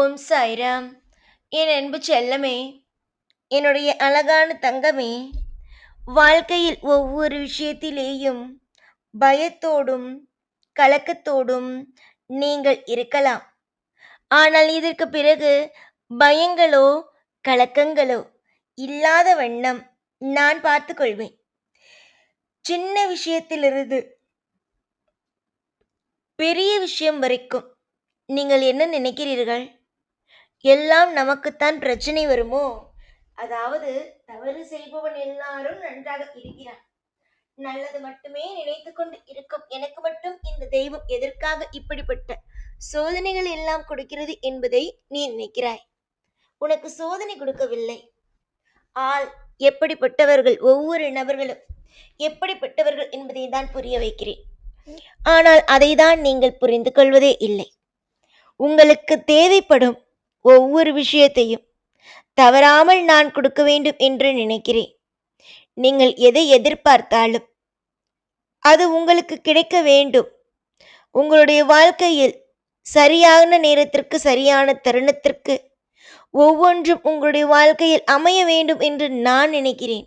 ஓம் சாய்ராம். என் அன்பு செல்லமே என்னுடைய அழகான தங்கமே வாழ்க்கையில் ஒவ்வொரு விஷயத்திலேயும் பயத்தோடும் கலக்கத்தோடும் நீங்கள் இருக்கலாம். ஆனால் இதற்கு பிறகு பயங்களோ கலக்கங்களோ இல்லாத வண்ணம் நான் பார்த்துக்கொள்வேன் சின்ன விஷயத்திலிருந்து பெரிய விஷயம் வரைக்கும் நீங்கள் என்ன நினைக்கிறீர்கள்? எல்லாம் நமக்குத்தான் பிரச்சனை வருமோ? அதாவது தவறு செய்பவன் எல்லாரும் நன்றாக இருக்கிறான். நல்லது மட்டுமே நினைத்து கொண்டு இருக்கும். எனக்கு மட்டும் இந்த தெய்வம் எதற்காக இப்படிப்பட்ட சோதனைகள் எல்லாம் கொடுக்கிறது என்பதை நீ நினைக்கிறாய்? உனக்கு சோதனை கொடுக்கவில்லை. ஆள் எப்படிப்பட்டவர்கள்? ஒவ்வொரு நபர்களும் எப்படிப்பட்டவர்கள் என்பதை தான் புரிய வைக்கிறேன். ஆனால் அதை தான் நீங்கள் புரிந்து கொள்வதே இல்லை. உங்களுக்கு தேவைப்படும் ஒவ்வொரு விஷயத்தையும் தவறாமல் நான் கொடுக்க வேண்டும் என்று நினைக்கிறேன். நீங்கள் எதை எதிர்பார்த்தாலும் அது உங்களுக்கு கிடைக்க வேண்டும். உங்களுடைய வாழ்க்கையில் சரியான நேரத்திற்கு சரியான தருணத்திற்கு ஒவ்வொன்றும் உங்களுடைய வாழ்க்கையில் அமைய வேண்டும் என்று நான் நினைக்கிறேன்.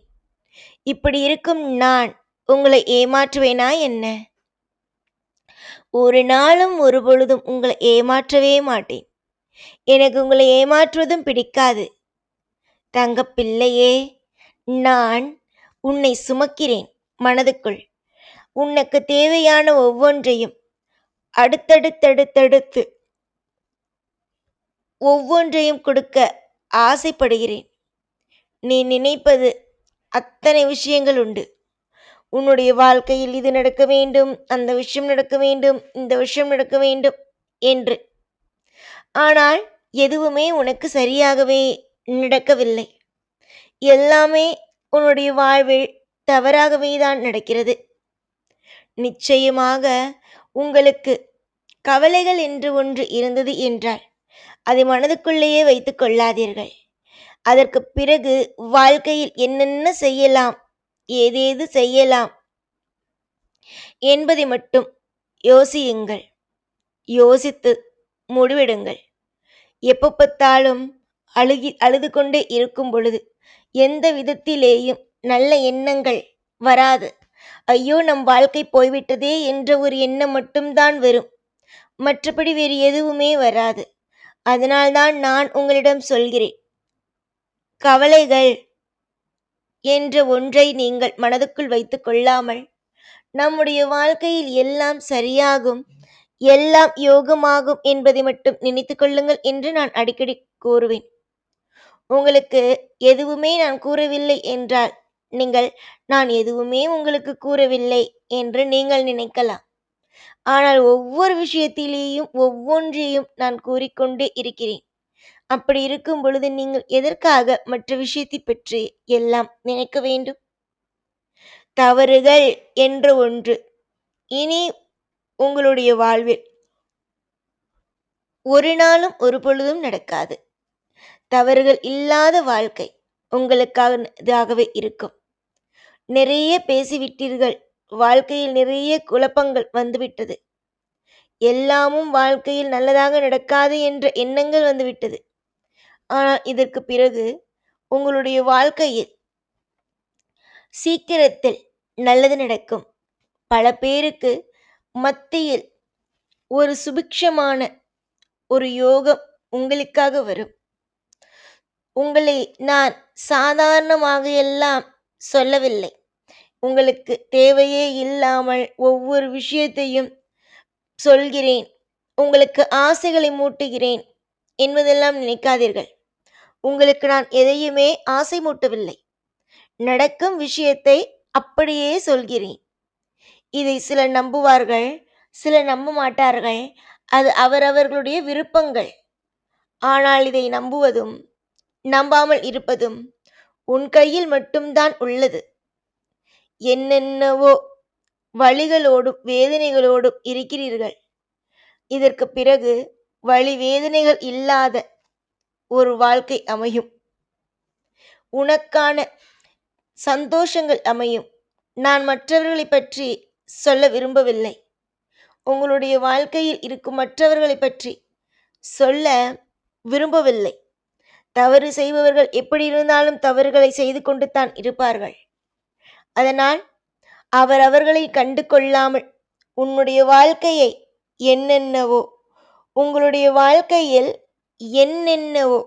இப்படி இருக்கும் நான் உங்களை ஏமாற்றுவேனா என்ன? ஒரு நாளும் ஒரு பொழுதும் உங்களை ஏமாற்றவே மாட்டேன். எனக்கு உங்களை ஏமாற்றுவதும் பிடிக்காது. தங்கப்பிள்ளையே நான் உன்னை சுமக்கிறேன். மனதுக்குள் உனக்கு தேவையான ஒவ்வொன்றையும் அடுத்தடுத்தடுத்தடுத்து ஒவ்வொன்றையும் கொடுக்க ஆசைப்படுகிறேன். நீ நினைப்பது அத்தனை விஷயங்கள் உண்டு. உன்னுடைய வாழ்க்கையில் இது நடக்க வேண்டும் அந்த விஷயம் நடக்க வேண்டும் இந்த விஷயம் நடக்க வேண்டும் என்று ஆனால் எதுவுமே உனக்கு சரியாகவே நடக்கவில்லை. எல்லாமே உன்னுடைய வாழ்வில் தவறாகவே தான் நடக்கிறது. நிச்சயமாக உங்களுக்கு கவலைகள் என்று ஒன்று இருந்தது என்றால் அதை மனதுக்குள்ளேயே வைத்து கொள்ளாதீர்கள். அதற்கு பிறகு வாழ்க்கையில் என்னென்ன செய்யலாம் ஏதேது செய்யலாம் என்பதை மட்டும் யோசியுங்கள். யோசித்து முடிவெடுங்கள். எப்போ பார்த்தாலும் அழுகி அழுது கொண்டே இருக்கும் பொழுது எந்த விதத்திலேயும் நல்ல எண்ணங்கள் வராது. ஐயோ நம் வாழ்க்கை போய்விட்டதே என்ற ஒரு எண்ணம் மட்டும்தான் வரும். மற்றபடி வேறு எதுவுமே வராது. அதனால்தான் நான் உங்களிடம் சொல்கிறேன். கவலைகள் என்ற ஒன்றை நீங்கள் மனதுக்குள் வைத்து கொள்ளாமல் நம்முடைய வாழ்க்கையில் எல்லாம் சரியாகும் எல்லாம் யோகமாகும் என்பதை மட்டும் நினைத்து கொள்ளுங்கள் என்று நான் அடிக்கடி கூறுவேன். உங்களுக்கு எதுவுமே நான் கூறவில்லை என்றால் நீங்கள் நான் எதுவுமே உங்களுக்கு கூறவில்லை என்று நீங்கள் நினைக்கலாம். ஆனால் ஒவ்வொரு விஷயத்திலேயும் ஒவ்வொன்றையும் நான் கூறிக்கொண்டே இருக்கிறேன். அப்படி இருக்கும் பொழுது நீங்கள் எதற்காக மற்ற விஷயத்தை பற்றி எல்லாம் நினைக்க வேண்டும்? தவறுகள் என்ற ஒன்று. இனி உங்களுடைய வாழ்வில் ஒரு நாளும் ஒரு பொழுதும் நடக்காது. தவறுகள் இல்லாத வாழ்க்கை உங்களுக்காகவே இருக்கும். நிறைய பேசிவிட்டீர்கள். வாழ்க்கையில் நிறைய குழப்பங்கள் வந்துவிட்டது. எல்லாமும் வாழ்க்கையில் நல்லதாக நடக்காது என்ற எண்ணங்கள் வந்துவிட்டது. ஆனால் இதற்கு பிறகு உங்களுடைய வாழ்க்கையில் சீக்கிரத்தில் நல்லது நடக்கும். பல பேருக்கு மத்தியில் ஒரு சுபிக்ஷமான ஒரு யோகம் உங்களுக்காக வரும். உங்களை நான் சாதாரணமாக எல்லாம் சொல்லவில்லை. உங்களுக்கு தேவையே இல்லாமல் ஒவ்வொரு விஷயத்தையும் சொல்கிறேன். உங்களுக்கு ஆசைகளை மூட்டுகிறேன் என்பதெல்லாம் நினைக்காதீர்கள். உங்களுக்கு நான் எதையுமே ஆசை மூட்டவில்லை. நடக்கும் விஷயத்தை அப்படியே சொல்கிறேன். இதை சிலர் நம்புவார்கள் சிலர் நம்ப மாட்டார்கள் அது அவரவர்களுடைய விருப்பங்கள். ஆனால் இதை நம்புவதும் நம்பாமல் இருப்பதும் உன் கையில் மட்டும்தான் உள்ளது. என்னென்னவோ வழிகளோடும் வேதனைகளோடும் இருக்கிறீர்கள். இதற்கு பிறகு வழி வேதனைகள் இல்லாத ஒரு வாழ்க்கை அமையும். உனக்கான சந்தோஷங்கள் அமையும். நான் மற்றவர்களை பற்றி சொல்ல விரும்பவில்லை. உங்களுடைய வாழ்க்கையில் இருக்கும் மற்றவர்களை பற்றி சொல்ல விரும்பவில்லை. தவறு செய்பவர்கள் எப்படி இருந்தாலும் தவறுகளை செய்து கொண்டு தான் இருப்பார்கள். அதனால் அவர் அவர்களை கண்டு கொள்ளாமல் உன்னுடைய வாழ்க்கையை என்னென்னவோ உங்களுடைய வாழ்க்கையில் என்னென்னவோ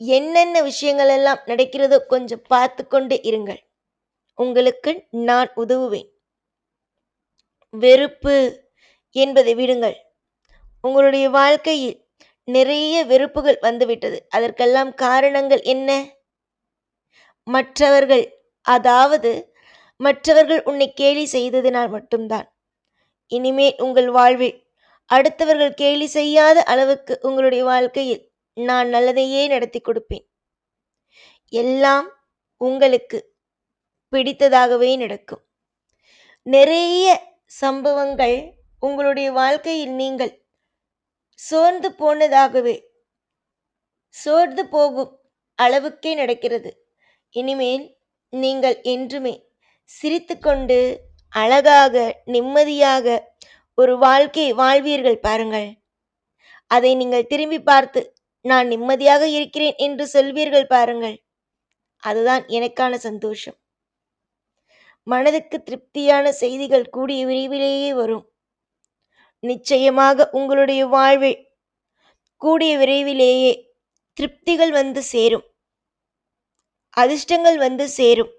என்னென்ன விஷயங்கள் எல்லாம் நடக்கிறதோ கொஞ்சம் பார்த்து கொண்டு இருங்கள். உங்களுக்கு நான் உதவுவேன். வெறுப்பு என்பதை விடுங்கள். உங்களுடைய வாழ்க்கையில் நிறைய வெறுப்புகள் வந்துவிட்டது. அதற்கெல்லாம் காரணங்கள் என்ன? மற்றவர்கள் அதாவது மற்றவர்கள் உன்னை கேலி செய்ததினால் மட்டும்தான். இனிமேல் உங்கள் வாழ்வில் அடுத்தவர்கள் கேலி செய்யாத அளவுக்கு உங்களுடைய வாழ்க்கையில் நான் நல்லதையே நடத்தி கொடுப்பேன். எல்லாம் உங்களுக்கு பிடித்ததாகவே நடக்கும். நிறைய சம்பவங்கள் உங்களுடைய வாழ்க்கையில் நீங்கள் சோர்ந்து போனதாகவே சோர்ந்து போகும் அளவுக்கே நடக்கிறது. இனிமேல் நீங்கள் என்றுமே சிரித்துக்கொண்டு அழகாக நிம்மதியாக ஒரு வாழ்க்கை வாழ்வீர்கள் பாருங்கள். அதை நீங்கள் திரும்பி பார்த்து நான் நிம்மதியாக இருக்கிறேன் என்று சொல்வீர்கள் பாருங்கள். அதுதான் எனக்கான சந்தோஷம். மனதுக்கு திருப்தியான செய்திகள் கூடிய விரைவிலேயே வரும். நிச்சயமாக உங்களுடைய வாழ்வில் கூடிய விரைவிலேயே திருப்திகள் வந்து சேரும். அதிர்ஷ்டங்கள் வந்து சேரும்.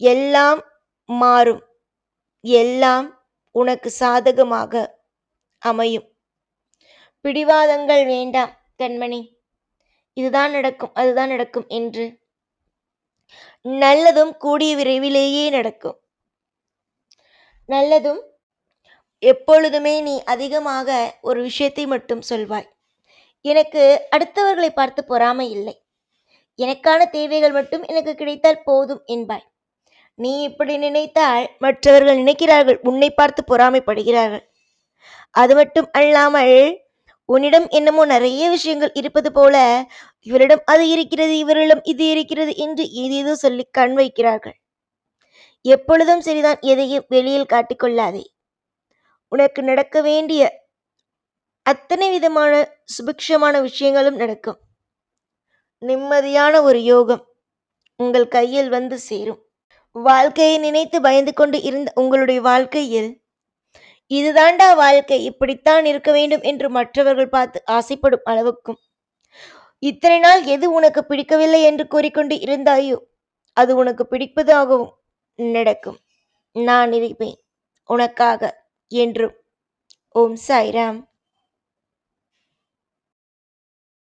எல்லாம் மாறும். எல்லாம் உனக்கு சாதகமாக அமையும். பிடிவாதங்கள் வேண்டாம் கண்மணி. இதுதான் நடக்கும் அதுதான் நடக்கும் என்று நல்லதும் கூடிய விரைவிலேயே நடக்கும். நல்லதும் எப்பொழுதுமே நீ அதிகமாக ஒரு விஷயத்தை மட்டும் சொல்வாய். எனக்கு அடுத்தவர்களை பார்த்து பொறாமை இல்லை. எனக்கான தேவைகள் மட்டும் எனக்கு கிடைத்தால் போதும் என்பாய். நீ இப்படி நினைத்தால் மற்றவர்கள் நினைக்கிறார்கள் உன்னை பார்த்து பொறாமைப்படுகிறார்கள். அது மட்டும் அல்லாமல் உன்னிடம் என்னமோ நிறைய விஷயங்கள் இருப்பது போல இவரிடம் அது இருக்கிறது இவரிடம் இது இருக்கிறது என்று ஏதேதோ சொல்லி கண் வைக்கிறார்கள். எப்பொழுதும் சரிதான் எதையும் வெளியில் காட்டிக்கொள்ளாதே. உனக்கு நடக்க வேண்டிய அத்தனை விதமான சுபிக்ஷமான விஷயங்களும் நடக்கும். நிம்மதியான ஒரு யோகம் உங்கள் கையில் வந்து சேரும். வாழ்க்கையை நினைத்து பயந்து கொண்டு இருந்த உங்களுடைய வாழ்க்கையில் இதுதாண்டா வாழ்க்கை. இப்படித்தான் இருக்க வேண்டும் என்று மற்றவர்கள் பார்த்து ஆசைப்படும் அளவுக்கும். இத்தனை நாள் எது உனக்கு பிடிக்கவில்லை என்று கூறிக்கொண்டு இருந்தாயோ அது உனக்கு பிடிப்பதாகவும் நடக்கும். நான் இருப்பேன் உனக்காக என்றும். ஓம் சாய்ராம்.